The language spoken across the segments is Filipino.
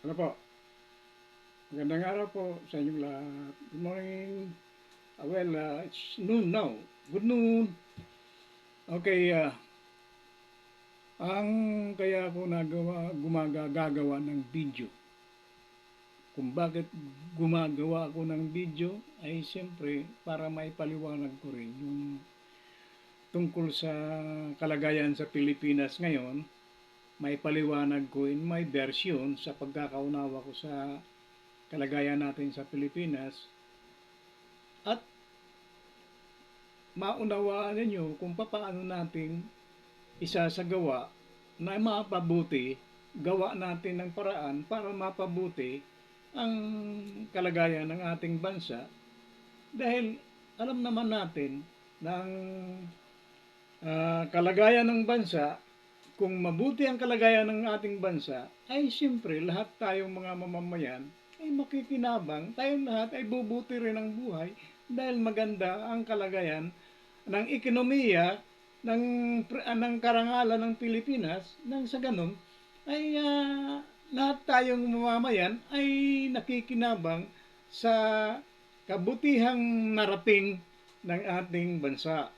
Ano po? Magandang araw po sa inyong lahat. Good morning. Ah, well, uh, it's noon now. Good noon. Okay, ah, ang kaya ako nagawa, gumaga, gagawa ng video. Kung bakit gumagawa ako ng video ay siyempre para maipaliwanag ko rin yung tungkol sa kalagayan sa Pilipinas ngayon may paliwanag ko in my version sa pagkakaunawa ko sa kalagayan natin sa Pilipinas. At maunawaan ninyo kung paano natin isasagawa na mapabuti gawa natin ng paraan para mapabuti ang kalagayan ng ating bansa. Dahil alam naman natin ng ah, kalagayan ng bansa kung mabuti ang kalagayan ng ating bansa, ay siyempre lahat tayong mga mamamayan ay makikinabang, tayong lahat ay bubuti rin ang buhay dahil maganda ang kalagayan ng ekonomiya ng, ah, ng karangalan ng Pilipinas nang sa ganun ay ah, lahat tayong mamamayan ay nakikinabang sa kabutihang narating ng ating bansa.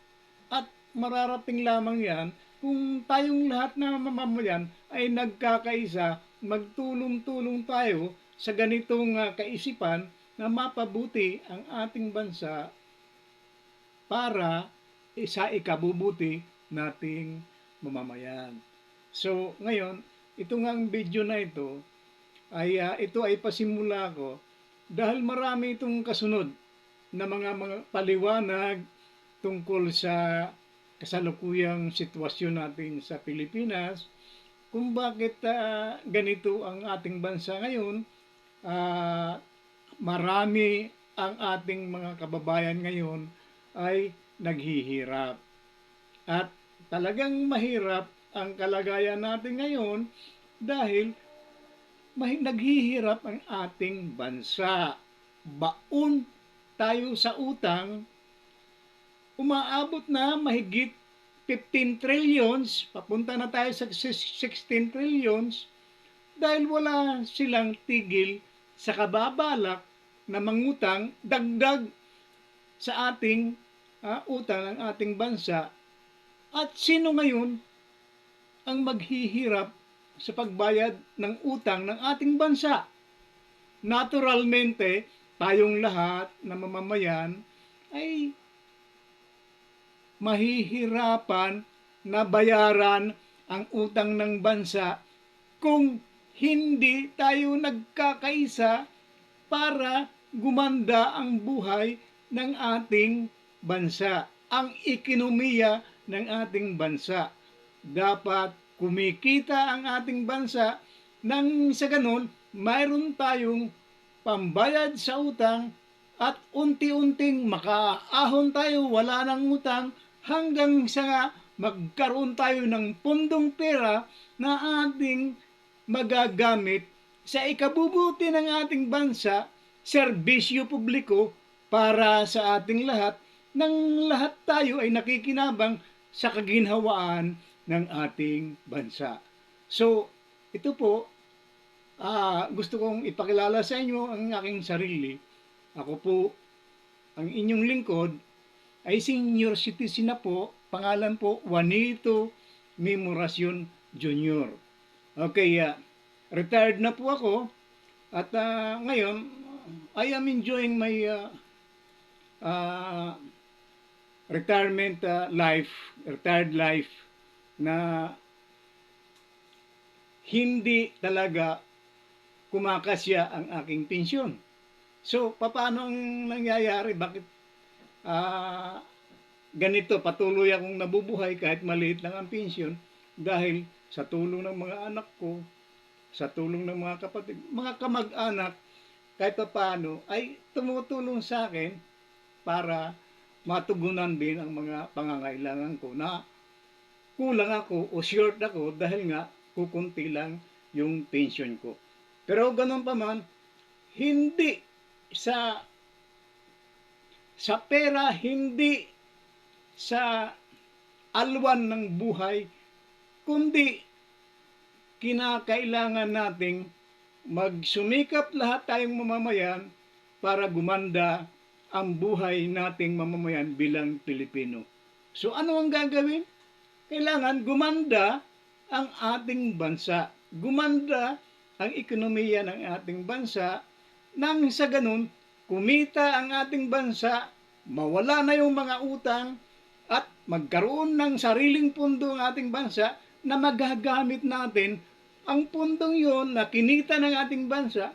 At mararating lamang yan kung tayong lahat na mamamayan ay nagkakaisa, magtulong-tulong tayo sa ganitong ah, kaisipan na mapabuti ang ating bansa para isa ikabubuti nating mamamayan. So, ngayon, ito nga ang video na ito, ay ah, ito ay pasimula ko dahil marami itong kasunod na mga, mga paliwanag tungkol sa kasalukuyang sitwasyon natin sa Pilipinas, kung bakit ah, ganito ang ating bansa ngayon, ah, marami ang ating mga kababayan ngayon ay naghihirap. At talagang mahirap ang kalagayan natin ngayon dahil mahi- naghihirap ang ating bansa. Baon tayo sa utang umaabot na mahigit 15 trillions, papunta na tayo sa 16 trillions, dahil wala silang tigil sa kababalak na mangutang dagdag sa ating ah, utang ng ating bansa. At sino ngayon ang maghihirap sa pagbayad ng utang ng ating bansa? Naturalmente, tayong lahat na mamamayan ay mahihirapan na bayaran ang utang ng bansa kung hindi tayo nagkakaisa para gumanda ang buhay ng ating bansa, ang ekonomiya ng ating bansa. Dapat kumikita ang ating bansa nang sa ganun, mayroon tayong pambayad sa utang at unti-unting makaahon tayo, wala nang utang, hanggang sa magkaroon tayo ng pundong pera na ating magagamit sa ikabubuti ng ating bansa, serbisyo publiko para sa ating lahat, nang lahat tayo ay nakikinabang sa kaginhawaan ng ating bansa. So, ito po, ah, gusto kong ipakilala sa inyo ang aking sarili. Ako po, ang inyong lingkod, ay senior citizen na po, pangalan po Juanito Memoracion Jr. Okay, ah, retired na po ako at ah, ngayon I am enjoying my ah, ah, retirement ah, life, retired life na hindi talaga kumakasya ang aking pensyon. So, paano ang nangyayari? Bakit ah ganito patuloy akong nabubuhay kahit maliit lang ang pensyon dahil sa tulong ng mga anak ko, sa tulong ng mga kapatid, mga kamag-anak, kahit pa paano, ay tumutulong sa akin para matugunan din ang mga pangangailangan ko na kulang ako o short ako dahil nga kukunti lang yung pension ko. Pero ganun pa man, hindi sa sa pera, hindi sa alwan ng buhay, kundi kinakailangan nating magsumikap lahat tayong mamamayan para gumanda ang buhay nating mamamayan bilang Pilipino. So ano ang gagawin? Kailangan gumanda ang ating bansa. Gumanda ang ekonomiya ng ating bansa nang sa ganun kumita ang ating bansa, mawala na yung mga utang at magkaroon ng sariling pundo ang ating bansa na magagamit natin ang pundong yon na kinita ng ating bansa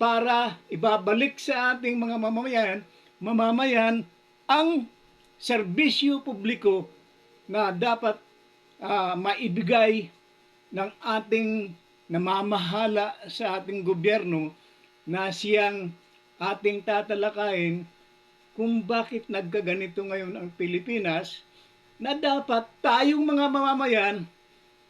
para ibabalik sa ating mga mamamayan, mamamayan ang serbisyo publiko na dapat ah, maibigay ng ating namamahala sa ating gobyerno na siyang ating tatalakayin kung bakit nagkaganito ngayon ang Pilipinas na dapat tayong mga mamamayan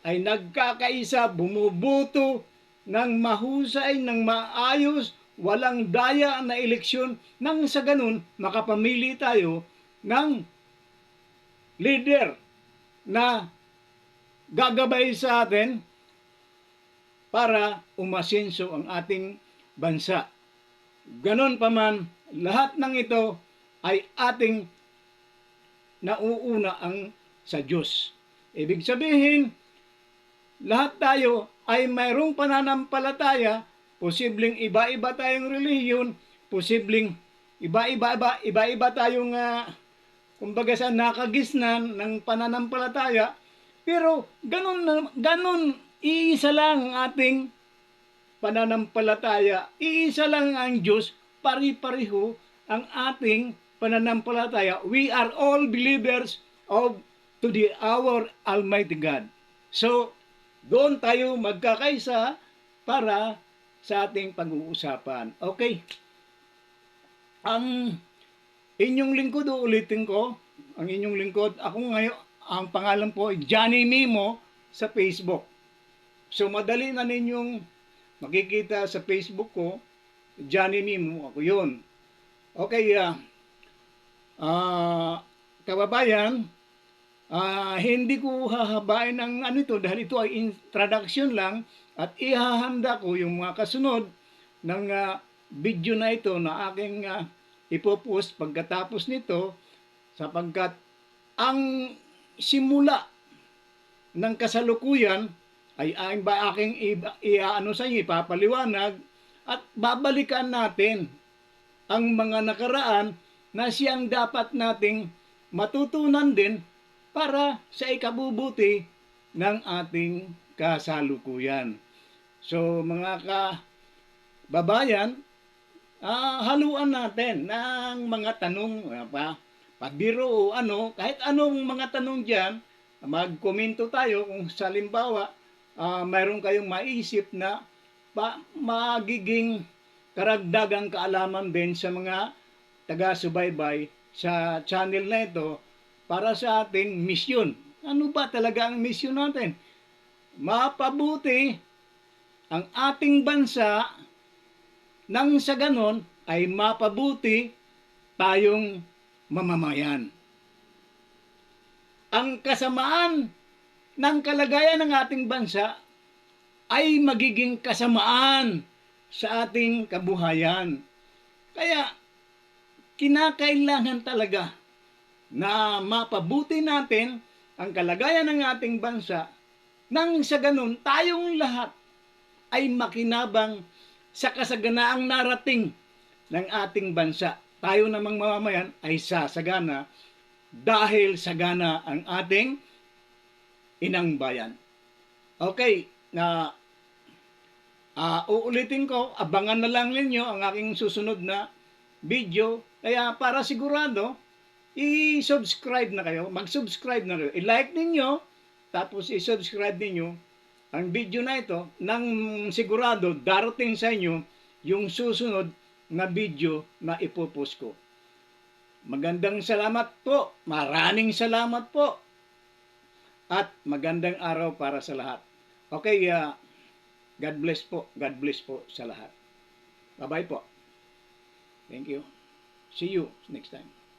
ay nagkakaisa, bumubuto ng mahusay, ng maayos, walang daya na eleksyon nang sa ganun makapamili tayo ng leader na gagabay sa atin para umasenso ang ating bansa. Ganon pa man, lahat ng ito ay ating nauuna ang sa Diyos. Ibig sabihin, lahat tayo ay mayroong pananampalataya, posibleng iba-iba tayong relihiyon, posibleng iba-iba iba, iba-iba tayong uh, kumbaga sa nakagisnan ng pananampalataya, pero ganun ganun iisa lang ang ating pananampalataya. Iisa lang ang Diyos, pari-pariho ang ating pananampalataya. We are all believers of to the our Almighty God. So, doon tayo magkakaisa para sa ating pag-uusapan. Okay. Ang inyong lingkod, ulitin ko, ang inyong lingkod, ako ngayon, ang pangalan po, Johnny Mimo sa Facebook. So, madali na ninyong makikita sa Facebook ko, Johnny Mimo, ako yun. Okay, ah, ah, kababayan, ah, hindi ko hahabain ng ano ito dahil ito ay introduction lang at ihahanda ko yung mga kasunod ng ah, video na ito na aking ah, ipopost pagkatapos nito sapagkat ang simula ng kasalukuyan ay aking ba aking iaano sa inyo ipapaliwanag at babalikan natin ang mga nakaraan na siyang dapat nating matutunan din para sa ikabubuti ng ating kasalukuyan. So mga kababayan, ah, haluan natin ng mga tanong pa, pabiro o ano, kahit anong mga tanong diyan, magkomento tayo kung salimbawa uh, mayroon kayong maisip na pa, magiging karagdagang kaalaman din sa mga taga-subaybay sa channel na ito para sa ating misyon. Ano ba talaga ang misyon natin? Mapabuti ang ating bansa nang sa ganon ay mapabuti tayong mamamayan. Ang kasamaan ng kalagayan ng ating bansa ay magiging kasamaan sa ating kabuhayan. Kaya, kinakailangan talaga na mapabuti natin ang kalagayan ng ating bansa nang sa ganun tayong lahat ay makinabang sa kasaganaang narating ng ating bansa. Tayo namang mamamayan ay sasagana dahil sagana ang ating inang bayan. Okay, na uh, uulitin ko, abangan na lang ninyo ang aking susunod na video. Kaya para sigurado, i-subscribe na kayo, mag-subscribe na kayo. I-like ninyo, tapos i-subscribe ninyo ang video na ito nang sigurado darating sa inyo yung susunod na video na ipopost ko. Magandang salamat po. Maraming salamat po. At magandang araw para sa lahat. Okay, uh, God bless po. God bless po sa lahat. Bye-bye po. Thank you. See you next time.